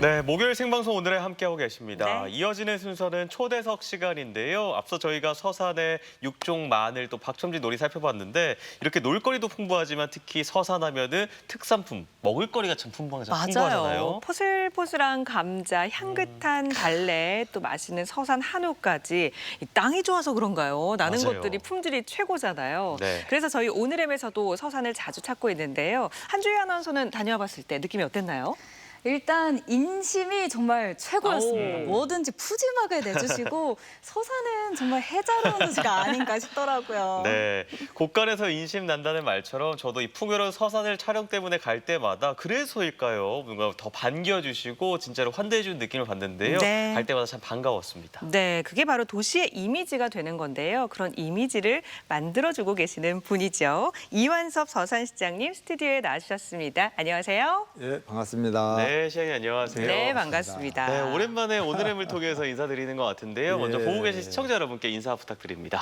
네, 목요일 생방송 오늘에 함께하고 계십니다. 네. 이어지는 순서는 초대석 시간인데요. 앞서 저희가 서산의 육종 마늘 또 박첨지 놀이 살펴봤는데 이렇게 놀거리도 풍부하지만 특히 서산하면은 특산품 먹을거리가 참 풍부하잖아요. 맞아요. 포슬포슬한 감자, 향긋한 달래, 또 맛있는 서산 한우까지 이 땅이 좋아서 그런가요? 나는 맞아요. 것들이 품질이 최고잖아요. 네. 그래서 저희 오늘엠에서도 서산을 자주 찾고 있는데요. 한주희 아나운서는 다녀와 봤을 때 느낌이 어땠나요? 일단 인심이 정말 최고였습니다. 오. 뭐든지 푸짐하게 내주시고 서산은 정말 해자로운 도시가 아닌가 싶더라고요. 네, 곳간에서 인심 난다는 말처럼 저도 이 풍요로운 서산을 촬영 때문에 갈 때마다 그래서일까요? 뭔가 더 반겨주시고 진짜로 환대해주는 느낌을 받는데요. 네. 갈 때마다 참 반가웠습니다. 네, 그게 바로 도시의 이미지가 되는 건데요. 그런 이미지를 만들어주고 계시는 분이죠. 이완섭 서산시장님 스튜디오에 나와주셨습니다. 안녕하세요. 예, 반갑습니다. 네, 시장님 안녕하세요. 네, 반갑습니다. 네, 오랜만에 오늘의 물 통해서 인사드리는 것 같은데요. 먼저 예. 보고 계신 시청자 여러분께 인사 부탁드립니다.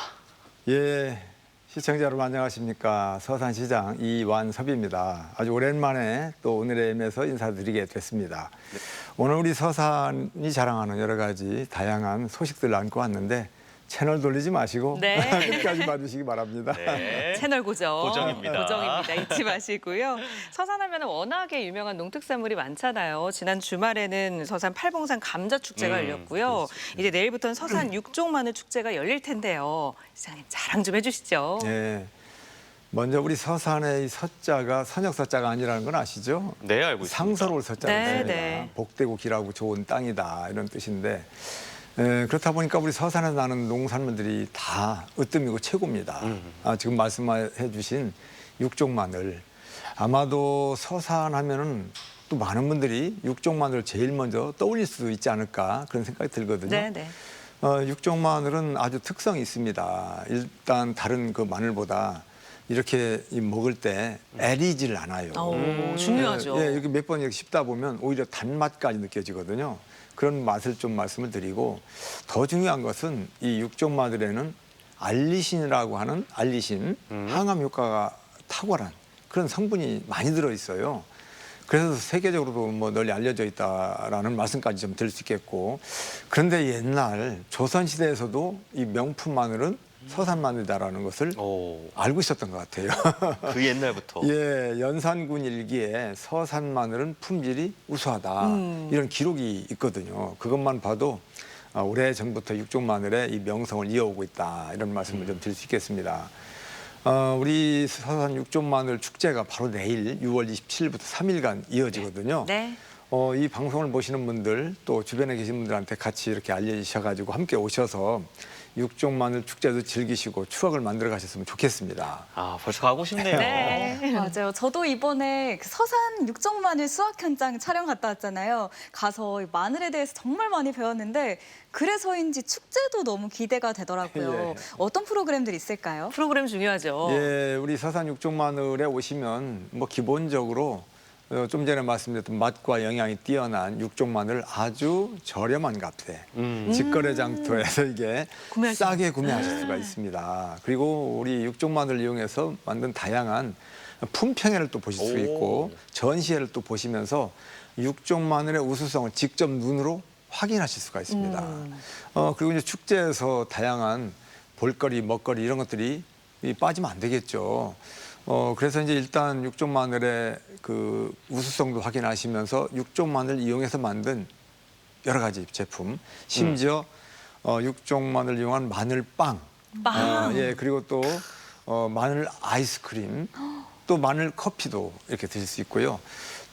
예, 시청자 여러분 안녕하십니까. 서산시장 이완섭입니다. 아주 오랜만에 또 오늘의 M에서 인사드리게 됐습니다. 오늘 우리 서산이 자랑하는 여러 가지 다양한 소식들을 안고 왔는데 채널 돌리지 마시고 네. 끝까지 봐주시기 바랍니다. 네. 채널 고정. 고정입니다. 고정입니다. 잊지 마시고요. 서산하면 워낙에 유명한 농특산물이 많잖아요. 지난 주말에는 서산 팔봉산 감자 축제가 음, 열렸고요. 이제 내일부터는 서산 육종 마늘 축제가 열릴 텐데요. 시장님 자랑 좀 해주시죠. 예. 먼저 우리 서산의 이 서자가 선역 서자가 아니라는 건 아시죠? 네, 알고 있습니다. 상서로울 서자가 네. 네. 복되고 길하고 좋은 땅이다 이런 뜻인데 에, 그렇다 보니까 우리 서산에 나는 농산물들이 다 으뜸이고 최고입니다. 음. 아, 지금 말씀해 주신 육종 마늘 아마도 서산 하면은 또 많은 분들이 육종 마늘 제일 먼저 떠올릴 수도 있지 않을까 그런 생각이 들거든요. 네, 네. 어, 육종 마늘은 아주 특성이 있습니다. 일단 다른 그 마늘보다 이렇게 이 먹을 때 애리질 않아요. 오, 중요하죠. 예, 예, 이렇게 몇 번 이렇게 씹다 보면 오히려 단맛까지 느껴지거든요. 그런 맛을 좀 말씀을 드리고 더 중요한 것은 이 육종 마늘에는 알리신이라고 하는 알리신 항암 효과가 탁월한 그런 성분이 많이 들어 있어요. 그래서 세계적으로도 뭐 널리 알려져 있다라는 말씀까지 좀 드릴 수 있겠고 그런데 옛날 조선 시대에서도 이 명품 마늘은 서산 마늘이다라는 것을 오, 알고 있었던 것 같아요. 그 옛날부터. 예, 연산군 일기에 서산 마늘은 품질이 우수하다 음. 이런 기록이 있거든요. 그것만 봐도 아, 오래 전부터 육종 마늘의 이 명성을 이어오고 있다 이런 말씀을 좀 드릴 수 있겠습니다. 어, 우리 서산 육종 마늘 축제가 바로 내일 6월 27일부터 3일간 이어지거든요. 네. 어, 이 방송을 보시는 분들 또 주변에 계신 분들한테 같이 이렇게 알려주셔가지고 함께 오셔서 육종 마늘 축제도 즐기시고 추억을 만들어 가셨으면 좋겠습니다. 아, 벌써 가고 싶네요. 네. 맞아요. 저도 이번에 그 서산 육종 마늘 수확 현장 촬영 갔다 왔잖아요. 가서 이 마늘에 대해서 정말 많이 배웠는데 그래서인지 축제도 너무 기대가 되더라고요. 예. 어떤 프로그램들이 있을까요? 프로그램 중요하죠. 예, 우리 서산 육종 마늘에 오시면 뭐 기본적으로 어, 좀 전에 말씀드렸던 맛과 영양이 뛰어난 육종 마늘 아주 저렴한 값에 음. 직거래 장터에서 이게 구매할 수 싸게 구매하실 수가 있습니다. 그리고 우리 육종 마늘을 이용해서 만든 다양한 품평회를 또 보실 수 오. 있고 전시회를 또 보시면서 육종 마늘의 우수성을 직접 눈으로 확인하실 수가 있습니다. 음. 어, 그리고 이제 축제에서 다양한 볼거리, 먹거리 이런 것들이 이 빠지면 안 되겠죠. 어, 그래서 이제 일단 육종 마늘의 그 우수성도 확인하시면서 육종 마늘 이용해서 만든 여러 가지 제품, 심지어 어, 육종 마늘 이용한 마늘빵, 빵. 어, 예, 그리고 또 어, 마늘 아이스크림, 또 마늘 커피도 이렇게 드실 수 있고요.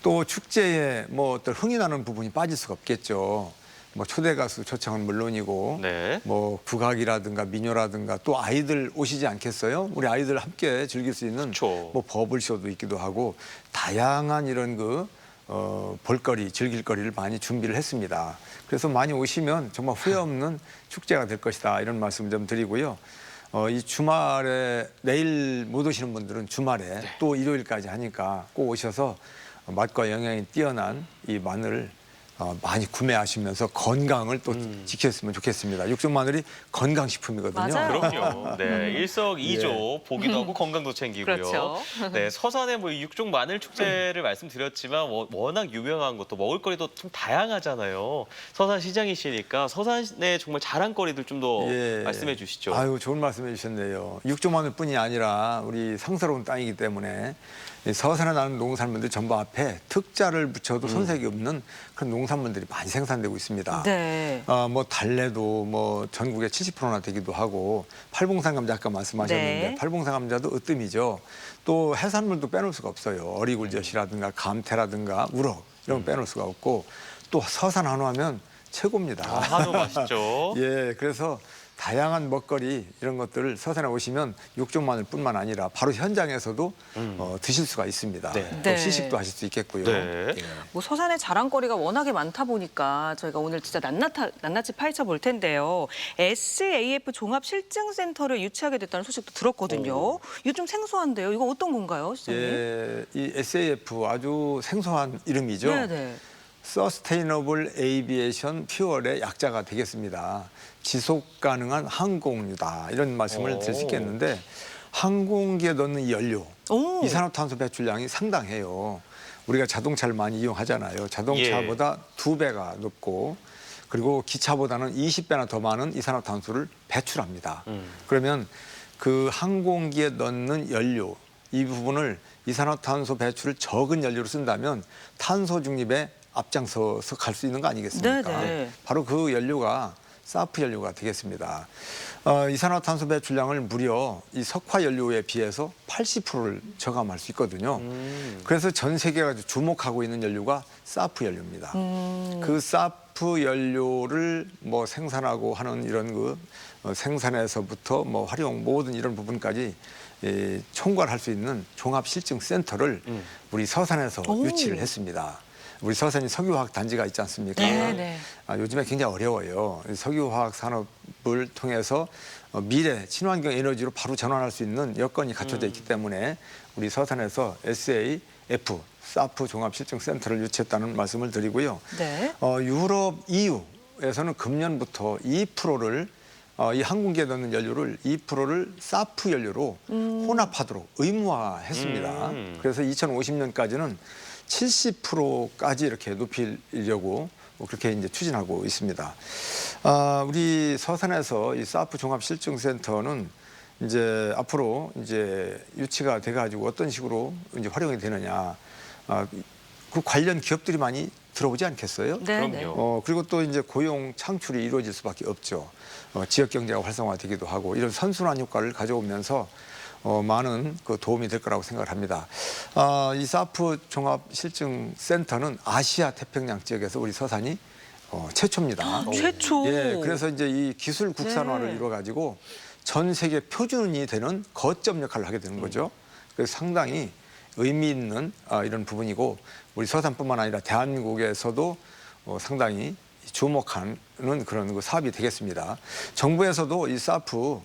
또 축제에 뭐 어떤 흥이 나는 부분이 빠질 수가 없겠죠. 뭐 초대 가수 초청은 물론이고 네. 뭐 국악이라든가 민요라든가 또 아이들 오시지 않겠어요? 우리 아이들 함께 즐길 수 있는 그쵸. 뭐 버블쇼도 있기도 하고 다양한 이런 그 어, 볼거리, 즐길거리를 많이 준비를 했습니다. 그래서 많이 오시면 정말 후회 없는 축제가 될 것이다 이런 말씀 좀 드리고요. 어, 이 주말에 내일 못 오시는 분들은 주말에 또 일요일까지 하니까 꼭 오셔서 맛과 영양이 뛰어난 이 마늘 어, 많이 구매하시면서 건강을 또 지켰으면 좋겠습니다. 육종 마늘이 건강식품이거든요. 맞아요. 그럼요. 네, 일석이조 보기도 하고 건강도 챙기고요. 그렇죠. 네, 서산의 뭐 육종 마늘 축제를 말씀드렸지만 워- 워낙 유명한 것도 먹을거리도 좀 다양하잖아요. 서산 시장이시니까 서산의 정말 자랑거리들 좀 더 예. 말씀해 주시죠. 아유 좋은 말씀해 주셨네요. 육종 마늘뿐이 아니라 우리 성스러운 땅이기 때문에 이 서산에 나는 농산물들 전부 앞에 특자를 붙여도 손색이 없는 그런 농산물들이 많이 생산되고 있습니다. 네. 어, 뭐 달래도 뭐 전국에 70%나 되기도 하고 팔봉산 감자 아까 말씀하셨는데 네. 팔봉산 감자도 으뜸이죠. 또 해산물도 빼놓을 수가 없어요. 어리굴젓이라든가 감태라든가 우럭 이런 거 빼놓을 수가 없고 또 서산 한우 하면 최고입니다. 아, 한우 맛있죠. 예, 그래서 다양한 먹거리 이런 것들을 서산에 오시면 육종 마늘뿐만 아니라 바로 현장에서도 어, 드실 수가 있습니다. 네. 또 네. 시식도 하실 수 있겠고요. 네. 예. 뭐 서산의 자랑거리가 워낙에 많다 보니까 저희가 오늘 진짜 낱낱, 낱낱이 파헤쳐 볼 텐데요. SAF 종합 실증센터를 유치하게 됐다는 소식도 들었거든요. 이거 좀 생소한데요. 이거 어떤 건가요, 시장님? 예, 이 SAF 아주 생소한 이름이죠. 네 네. Sustainable Aviation Fuel의 약자가 되겠습니다. 지속 가능한 항공유다 이런 말씀을 오. 드릴 수 있겠는데 항공기에 넣는 이 연료 오. 이산화탄소 배출량이 상당해요. 우리가 자동차를 많이 이용하잖아요. 자동차보다 두 배가 높고 그리고 기차보다는 20배나 더 많은 이산화탄소를 배출합니다. 음. 그러면 그 항공기에 넣는 연료 이 부분을 이산화탄소 배출을 적은 연료로 쓴다면 탄소 중립에 앞장서서 갈 수 있는 거 아니겠습니까? 네네. 바로 그 연료가 사프 연료가 되겠습니다. 어, 이산화탄소 배출량을 무려 이 석화 연료에 비해서 80%를 저감할 수 있거든요. 음. 그래서 전 세계가 주목하고 있는 연료가 사프 연료입니다. 음. 그 사프 연료를 뭐 생산하고 하는 이런 그 어, 생산에서부터 뭐 활용 모든 이런 부분까지 예, 총괄할 수 있는 종합 실증 센터를 음. 우리 서산에서 오. 유치를 했습니다. 우리 서산이 석유화학 단지가 있지 않습니까? 네, 네. 아, 요즘에 굉장히 어려워요. 이 석유화학 산업을 통해서 어, 미래 친환경 에너지로 바로 전환할 수 있는 여건이 갖춰져 있기 때문에 우리 서산에서 SAF 사프 종합 실증 센터를 유치했다는 말씀을 드리고요. 네. 어, 유럽 EU에서는 금년부터 2%를 어, 이 항공기에 넣는 연료를 2%를 사프 연료로 혼합하도록 의무화했습니다. 음. 그래서 2050년까지는 70%까지 이렇게 높이려고 뭐 그렇게 이제 추진하고 있습니다. 아, 우리 서산에서 이 사프 종합 실증센터는 이제 앞으로 이제 유치가 돼가지고 어떤 식으로 이제 활용이 되느냐, 아, 그 관련 기업들이 많이 들어오지 않겠어요? 네, 그럼요. 네. 어, 그리고 또 이제 고용 창출이 이루어질 수밖에 없죠. 어, 지역 경제가 활성화되기도 하고 이런 선순환 효과를 가져오면서 어, 많은 그 도움이 될 거라고 생각을 합니다. 아, 이 사프 종합 실증 센터는 아시아 태평양 지역에서 우리 서산이 어, 최초입니다. 최초. 예, 그래서 이제 이 기술 국산화를 네. 이루어 가지고 전 세계 표준이 되는 거점 역할을 하게 되는 거죠. 그래서 상당히 의미 있는 아, 이런 부분이고 우리 서산뿐만 아니라 대한민국에서도 어, 상당히 주목하는 그런 그 사업이 되겠습니다. 정부에서도 이 사프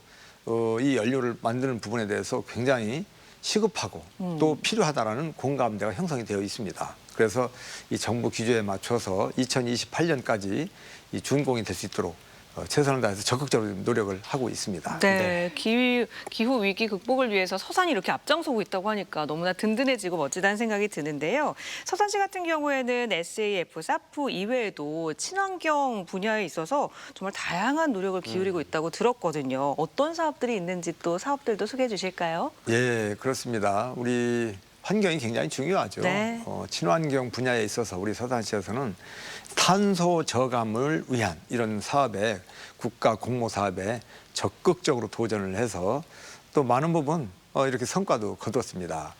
어, 이 연료를 만드는 부분에 대해서 굉장히 시급하고 또 필요하다라는 공감대가 형성이 되어 있습니다. 그래서 이 정부 기조에 맞춰서 2028년까지 이 준공이 될 수 있도록 어, 최선을 다해서 적극적으로 노력을 하고 있습니다. 네, 기후, 기후 위기 극복을 위해서 서산이 이렇게 앞장서고 있다고 하니까 너무나 든든해지고 멋지다는 생각이 드는데요. 서산시 같은 경우에는 SAF, 사프 이외에도 친환경 분야에 있어서 정말 다양한 노력을 기울이고 있다고 들었거든요. 어떤 사업들이 있는지 또 사업들도 소개해 주실까요? 예, 그렇습니다. 우리 환경이 굉장히 중요하죠. 네. 어, 친환경 분야에 있어서 우리 서산시에서는 탄소 저감을 위한 이런 사업에 국가 공모 사업에 적극적으로 도전을 해서 또 많은 부분 어, 이렇게 성과도 거두었습니다.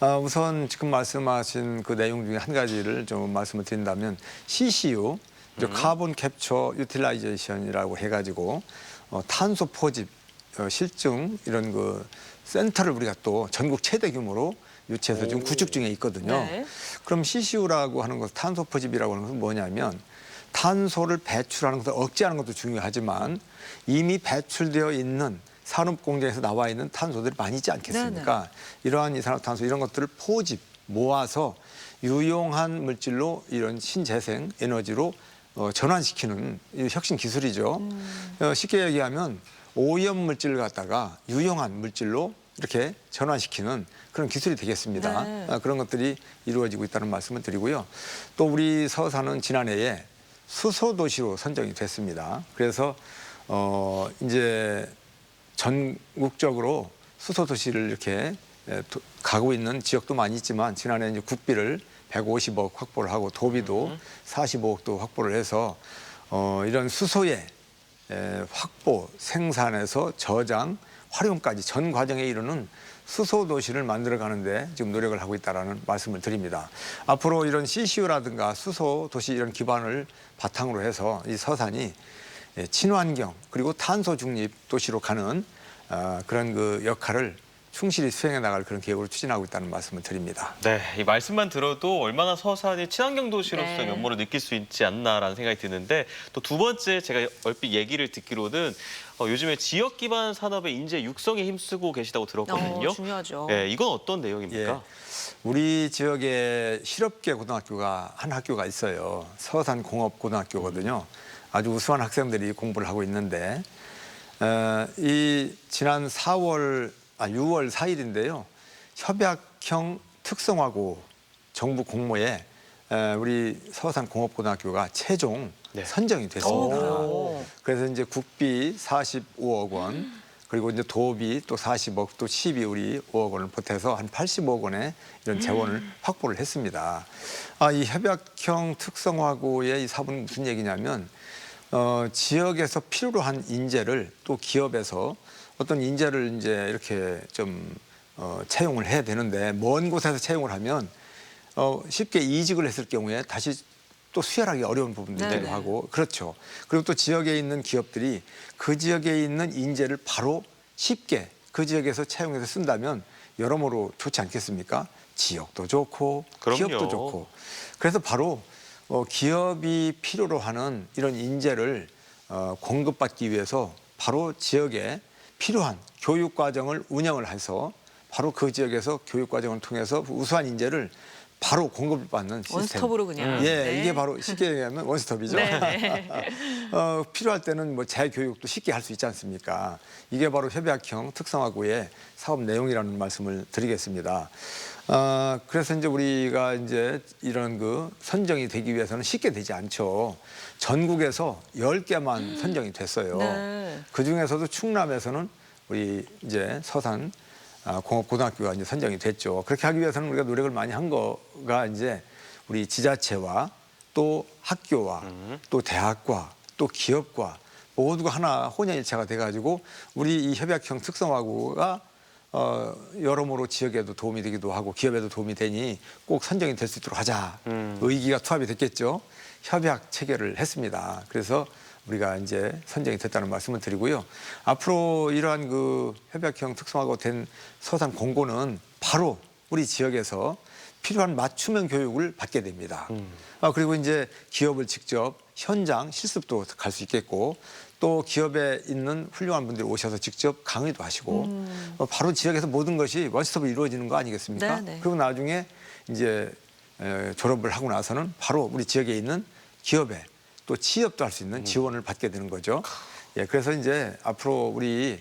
아, 우선 지금 말씀하신 그 내용 중에 한 가지를 좀 말씀을 드린다면 CCU, 이제 카본 캡처 유틸라이제이션이라고 해가지고 어, 탄소 포집 어, 실증 이런 그 센터를 우리가 또 전국 최대 규모로 유치해서 지금 구축 중에 있거든요. 네. 그럼 CCU라고 하는 것은 탄소 포집이라고 하는 것은 뭐냐면 탄소를 배출하는 것을 억제하는 것도 중요하지만 이미 배출되어 있는 산업 공장에서 나와 있는 탄소들이 많이 있지 않겠습니까? 이러한 이산화탄소 이런 것들을 포집 모아서 유용한 물질로 이런 신재생 에너지로 어, 전환시키는 이 혁신 기술이죠. 어, 쉽게 얘기하면 오염 물질을 갖다가 유용한 물질로 이렇게 전환시키는 그런 기술이 되겠습니다. 네. 아, 그런 것들이 이루어지고 있다는 말씀을 드리고요. 또 우리 서산은 지난해에 수소 도시로 선정이 됐습니다. 그래서 어 이제 전국적으로 수소 도시를 이렇게 에, 도- 가고 있는 지역도 많이 있지만 지난해 이제 국비를 150억 확보를 하고 도비도 45억도 확보를 해서 어 이런 수소의 에, 확보, 생산에서 저장, 활용까지 전 과정에 이르는 수소 도시를 만들어 가는데 지금 노력을 하고 있다라는 말씀을 드립니다. 앞으로 이런 CCU라든가 수소 도시 이런 기반을 바탕으로 해서 이 서산이 예, 친환경 그리고 탄소 중립 도시로 가는 아, 그런 그 역할을 충실히 수행해 나갈 그런 계획을 추진하고 있다는 말씀을 드립니다. 네, 이 말씀만 들어도 얼마나 서산이 친환경 도시로서의 네. 면모를 느낄 수 있지 않나라는 생각이 드는데 또 두 번째 제가 얼핏 얘기를 듣기로는 어, 요즘에 지역 기반 산업의 인재 육성에 힘쓰고 계시다고 들었거든요. 어, 중요하죠. 네, 이건 어떤 내용입니까? 예. 우리 지역에 실업계 고등학교가 한 학교가 있어요. 서산 공업 고등학교거든요. 아주 우수한 학생들이 공부를 하고 있는데 어, 이 지난 4월 아 6월 4일인데요. 협약형 특성화고 정부 공모에 에, 우리 서산 공업 고등학교가 최종 네. 선정이 됐습니다. 오. 그래서 이제 국비 45억 원 그리고 이제 도비 또 40억 또 12 우리 5억 원을 보태서 한 80억 원의 이런 재원을 확보를 했습니다. 아, 이 협약형 특성화고의 이 사업은 무슨 얘기냐면 어, 지역에서 필요로 한 인재를 또 기업에서 어떤 인재를 이제 이렇게 좀 어, 채용을 해야 되는데 먼 곳에서 채용을 하면 어, 쉽게 이직을 했을 경우에 다시 또 수혈하기 어려운 부분도 네네. 있기도 하고 그렇죠. 그리고 또 지역에 있는 기업들이 그 지역에 있는 인재를 바로 쉽게 그 지역에서 채용해서 쓴다면 여러모로 좋지 않겠습니까? 지역도 좋고 그럼요. 기업도 좋고 그래서 바로 어, 기업이 필요로 하는 이런 인재를 어, 공급받기 위해서 바로 지역에 필요한 교육 과정을 운영을 해서 바로 그 지역에서 교육 과정을 통해서 우수한 인재를 바로 공급을 받는 시스템. 원스톱으로 그냥. 예, 네. 이게 바로 쉽게 얘기하면 원스톱이죠. 네, 네. 어, 필요할 때는 뭐 재교육도 쉽게 할 수 있지 않습니까? 이게 바로 협약형 특성화구의 사업 내용이라는 말씀을 드리겠습니다. 어, 그래서 이제 우리가 이제 이런 그 선정이 되기 위해서는 쉽게 되지 않죠. 전국에서 10개만 선정이 됐어요. 네. 그 중에서도 충남에서는 우리 이제 서산 아, 공업고등학교가 이제 선정이 됐죠. 그렇게 하기 위해서는 우리가 노력을 많이 한 거가 이제 우리 지자체와 또 학교와 또 대학과 또 기업과 모두가 하나 혼연일체가 돼가지고 우리 이 협약형 특성화고가 어, 여러모로 지역에도 도움이 되기도 하고 기업에도 도움이 되니 꼭 선정이 될 수 있도록 하자. 의기가 투합이 됐겠죠. 협약 체결을 했습니다. 그래서 우리가 이제 선정이 됐다는 말씀을 드리고요. 앞으로 이러한 그 협약형 특성화고 된 서산 공고는 바로 우리 지역에서 필요한 맞춤형 교육을 받게 됩니다. 아, 그리고 이제 기업을 직접 현장 실습도 갈 수 있겠고 또 기업에 있는 훌륭한 분들이 오셔서 직접 강의도 하시고 어, 바로 지역에서 모든 것이 원스톱으로 이루어지는 거 아니겠습니까? 네, 네. 그리고 나중에 이제 에, 졸업을 하고 나서는 바로 우리 지역에 있는 기업에 또 취업도 할 수 있는 지원을 받게 되는 거죠. 예, 그래서 이제 앞으로 우리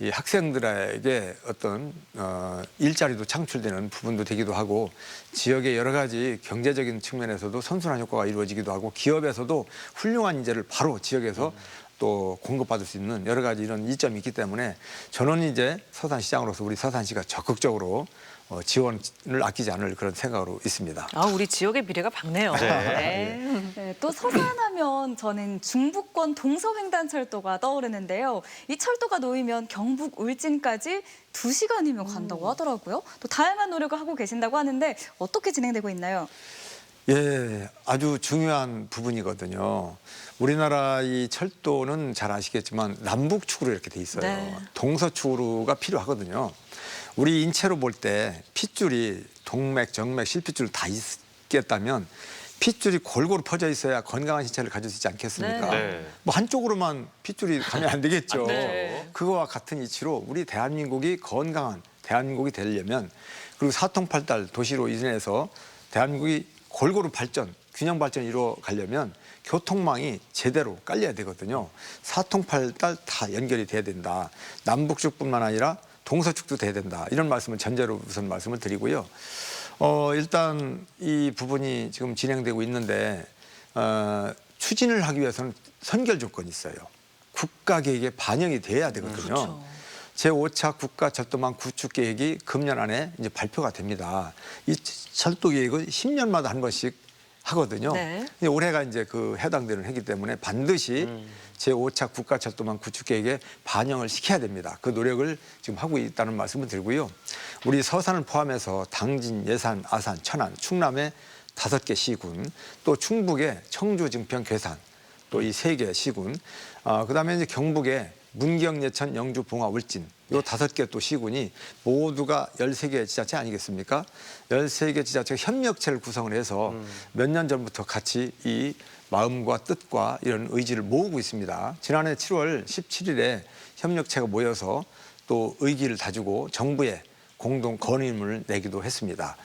이 학생들에게 어떤 어, 일자리도 창출되는 부분도 되기도 하고 지역의 여러 가지 경제적인 측면에서도 선순환 효과가 이루어지기도 하고 기업에서도 훌륭한 인재를 바로 지역에서 또 공급받을 수 있는 여러 가지 이런 이점이 있기 때문에 저는 이제 서산시장으로서 우리 서산시가 적극적으로 어, 지원을 아끼지 않을 그런 생각으로 있습니다. 아, 우리 지역의 미래가 밝네요. 네. 네. 네, 또 서산하면 저는 중부권 동서횡단철도가 떠오르는데요. 이 철도가 놓이면 경북 울진까지 두시간이면 간다고 하더라고요. 또 다양한 노력을 하고 계신다고 하는데 어떻게 진행되고 있나요? 예, 아주 중요한 부분이거든요. 우리나라 이 철도는 잘 아시겠지만 남북축으로 이렇게 돼 있어요. 네. 동서축으로가 필요하거든요. 우리 인체로 볼 때 핏줄이 동맥, 정맥, 실핏줄 다 있겠다면 핏줄이 골고루 퍼져 있어야 건강한 신체를 가질 수 있지 않겠습니까? 네. 네. 뭐 한쪽으로만 핏줄이 가면 안 되겠죠. 안 되죠. 네. 그거와 같은 이치로 우리 대한민국이 건강한 대한민국이 되려면 그리고 사통팔달 도시로 인해서 대한민국이 골고루 발전, 균형 발전 이루어 가려면 교통망이 제대로 깔려야 되거든요. 사통팔달 다 연결이 돼야 된다. 남북쪽뿐만 아니라 동서쪽도 돼야 된다. 이런 말씀을 전제로 우선 말씀을 드리고요. 어, 일단 이 부분이 지금 진행되고 있는데 어, 추진을 하기 위해서는 선결 조건이 있어요. 국가 계획에 반영이 돼야 되거든요. 제5차 국가 철도망 구축 계획이 금년 안에 이제 발표가 됩니다. 이 철도 계획은 10년마다 한 번씩 하거든요. 네. 근데 올해가 이제 그 해당되는 해기 때문에 반드시 제5차 국가 철도망 구축 계획에 반영을 시켜야 됩니다. 그 노력을 지금 하고 있다는 말씀을 드리고요. 우리 서산을 포함해서 당진, 예산, 아산, 천안, 충남의 다섯 개 시군, 또 충북의 청주, 증평, 괴산, 또 이 세 개 시군, 아, 그 다음에 이제 경북의 문경, 예천, 영주, 봉화, 울진 요 다섯 개 또 시군이 모두가 열세 개 지자체 아니겠습니까? 열세 개 지자체가 협력체를 구성을 해서 몇 년 전부터 같이 이 마음과 뜻과 이런 의지를 모으고 있습니다. 지난해 7월 17일에 협력체가 모여서 또 의기를 다지고 정부에 공동 건의문을 내기도 했습니다.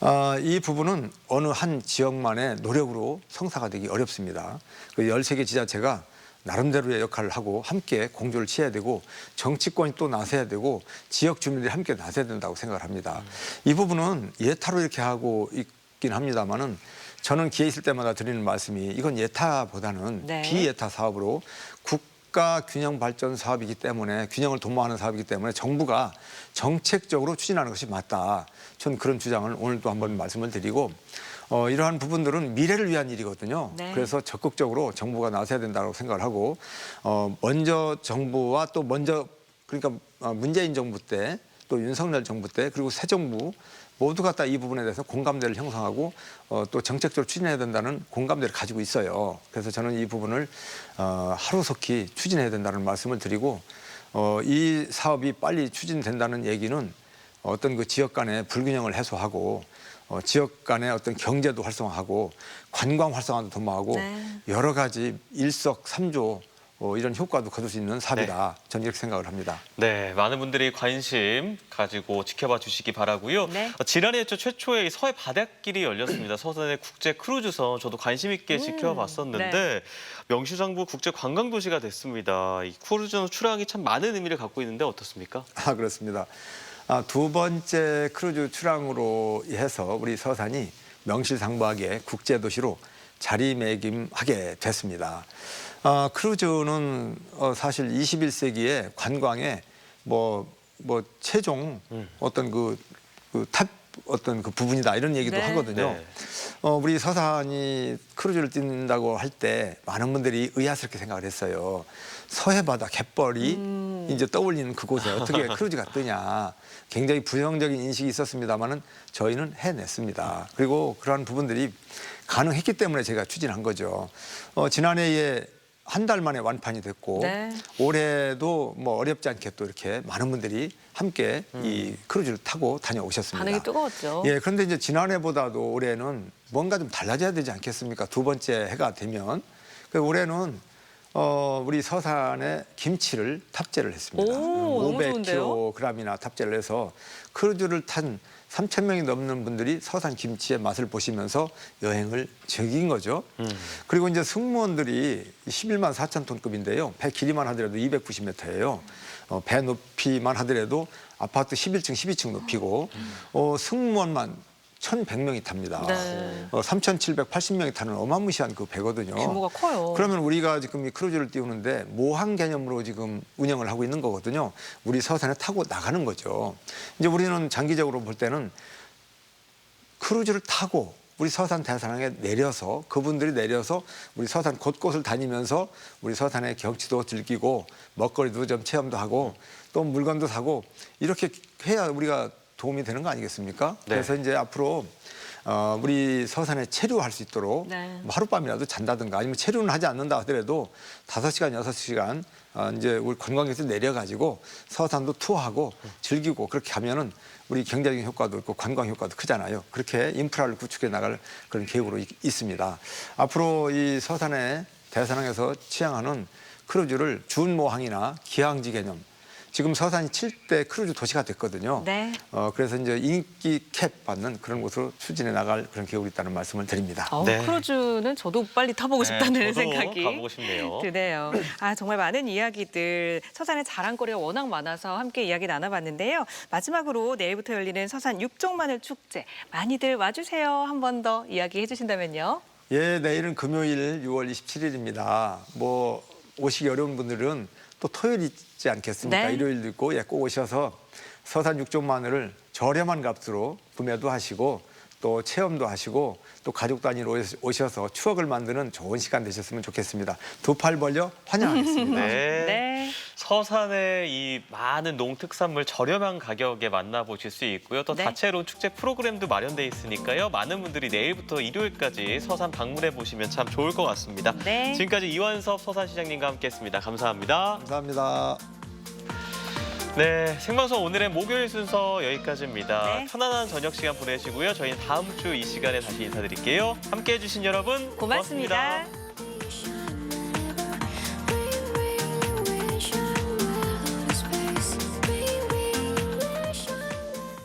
아, 이 부분은 어느 한 지역만의 노력으로 성사가 되기 어렵습니다. 그 13개 지자체가 나름대로의 역할을 하고 함께 공조를 취해야 되고 정치권이 또 나서야 되고 지역 주민들이 함께 나서야 된다고 생각을 합니다. 이 부분은 예타로 이렇게 하고 있긴 합니다만은 저는 기회 있을 때마다 드리는 말씀이 이건 예타보다는 네. 비예타 사업으로 국가 균형 발전 사업이기 때문에 균형을 도모하는 사업이기 때문에 정부가 정책적으로 추진하는 것이 맞다. 전 그런 주장을 오늘도 한번 말씀을 드리고 어, 이러한 부분들은 미래를 위한 일이거든요. 네. 그래서 적극적으로 정부가 나서야 된다고 생각을 하고 어, 먼저 정부와 또 먼저 그러니까 어, 문재인 정부 때 또 윤석열 정부 때 그리고 새 정부 모두가 다 이 부분에 대해서 공감대를 형성하고 어, 또 정책적으로 추진해야 된다는 공감대를 가지고 있어요. 그래서 저는 이 부분을 어, 하루속히 추진해야 된다는 말씀을 드리고 어, 이 사업이 빨리 추진된다는 얘기는 어떤 그 지역 간의 불균형을 해소하고 어, 지역 간의 어떤 경제도 활성화하고 관광 활성화도 도모하고 네. 여러 가지 일석삼조 어, 이런 효과도 거둘 수 있는 사업이다. 저는 이렇게 생각을 합니다. 네, 많은 분들이 관심 가지고 지켜봐 주시기 바라고요. 네. 어, 지난해 초 최초의 이 서해 바닷길이 열렸습니다. 서산의 국제 크루즈선 저도 관심 있게 지켜봤었는데 네. 명시장부 국제 관광 도시가 됐습니다. 이 크루즈선 출항이 참 많은 의미를 갖고 있는데 어떻습니까? 아 그렇습니다. 아, 두 번째 크루즈 출항으로 해서 우리 서산이 명실상부하게 국제 도시로 자리매김하게 됐습니다. 아, 크루즈는 어, 사실 21세기의 관광의 뭐, 뭐 최종 어떤 그, 그 탑 어떤 그 부분이다 이런 얘기도 네. 하거든요. 네. 어, 우리 서산이 크루즈를 뛴다고 할 때 많은 분들이 의아스럽게 생각을 했어요. 서해 바다 갯벌이 음. 이제 떠올리는 그곳에 어떻게 크루즈가 뜨냐. 굉장히 부정적인 인식이 있었습니다만은 저희는 해냈습니다. 그리고 그러한 부분들이 가능했기 때문에 제가 추진한 거죠. 어, 지난해에 한 달 만에 완판이 됐고 네. 올해도 뭐 어렵지 않게 또 이렇게 많은 분들이 함께 이 크루즈를 타고 다녀오셨습니다. 반응이 뜨거웠죠. 예, 그런데 이제 지난해보다도 올해는 뭔가 좀 달라져야 되지 않겠습니까? 두 번째 해가 되면. 그 올해는 어, 우리 서산에 김치를 탑재를 했습니다. 오, 너무 좋은데요? 500kg이나 탑재를 해서 크루즈를 탄 3천 명이 넘는 분들이 서산 김치의 맛을 보시면서 여행을 즐긴 거죠. 그리고 이제 승무원들이 11만 4천 톤급인데요. 배 길이만 하더라도 290m예요. 어, 배 높이만 하더라도 아파트 11층, 12층 높이고 어, 승무원만 1,100명이 탑니다. 네. 어, 3,780명이 타는 어마무시한 그 배거든요. 규모가 커요. 그러면 우리가 지금 이 크루즈를 띄우는데 모항 개념으로 지금 운영을 하고 있는 거거든요. 우리 서산에 타고 나가는 거죠. 이제 우리는 장기적으로 볼 때는 크루즈를 타고 우리 서산 대산항에 내려서 그분들이 내려서 우리 서산 곳곳을 다니면서 우리 서산의 경치도 즐기고 먹거리도 좀 체험도 하고 또 물건도 사고 이렇게 해야 우리가 도움이 되는 거 아니겠습니까? 네. 그래서 이제 앞으로 어, 우리 서산에 체류할 수 있도록 네. 뭐 하룻밤이라도 잔다든가 아니면 체류는 하지 않는다 하더라도 다섯 시간 여섯 시간 어, 이제 우리 관광객들 내려가지고 서산도 투어하고 즐기고 그렇게 하면은 우리 경제적인 효과도 있고 관광 효과도 크잖아요. 그렇게 인프라를 구축해 나갈 그런 계획으로 있, 있습니다. 앞으로 이 서산의 대산항에서 취항하는 크루즈를 준모항이나 기항지 개념 지금 서산이 7대 크루즈 도시가 됐거든요. 네. 어, 그래서 이제 인기 캡 받는 그런 곳으로 추진해 나갈 그런 계획이 있다는 말씀을 드립니다. 어, 네. 크루즈는 저도 빨리 타보고 싶다는 네, 저도 생각이 가보고 싶네요. 드네요. 아 정말 많은 이야기들 서산의 자랑거리가 워낙 많아서 함께 이야기 나눠봤는데요. 마지막으로 내일부터 열리는 서산 육종마늘 축제 많이들 와주세요. 한 번 더 이야기해 주신다면요. 예, 내일은 금요일 6월 27일입니다. 뭐 오시기 어려운 분들은 또 토요일 있지 않겠습니까? 네. 일요일도 있고 예, 꼭 오셔서 서산 육종 마늘을 저렴한 값으로 구매도 하시고 또 체험도 하시고 또 가족 단위로 오셔- 오셔서 추억을 만드는 좋은 시간 되셨으면 좋겠습니다. 두 팔 벌려 환영하겠습니다. 네. 네. 서산의 이 많은 농특산물 저렴한 가격에 만나보실 수 있고요. 또 네. 다채로운 축제 프로그램도 마련돼 있으니까요. 많은 분들이 내일부터 일요일까지 서산 방문해 보시면 참 좋을 것 같습니다. 네. 지금까지 이완섭 서산시장님과 함께했습니다. 감사합니다. 감사합니다. 네, 생방송 오늘의 목요일 순서 여기까지입니다. 네. 편안한 저녁 시간 보내시고요. 저희는 다음 주 이 시간에 다시 인사드릴게요. 함께해 주신 여러분 고맙습니다. 고맙습니다.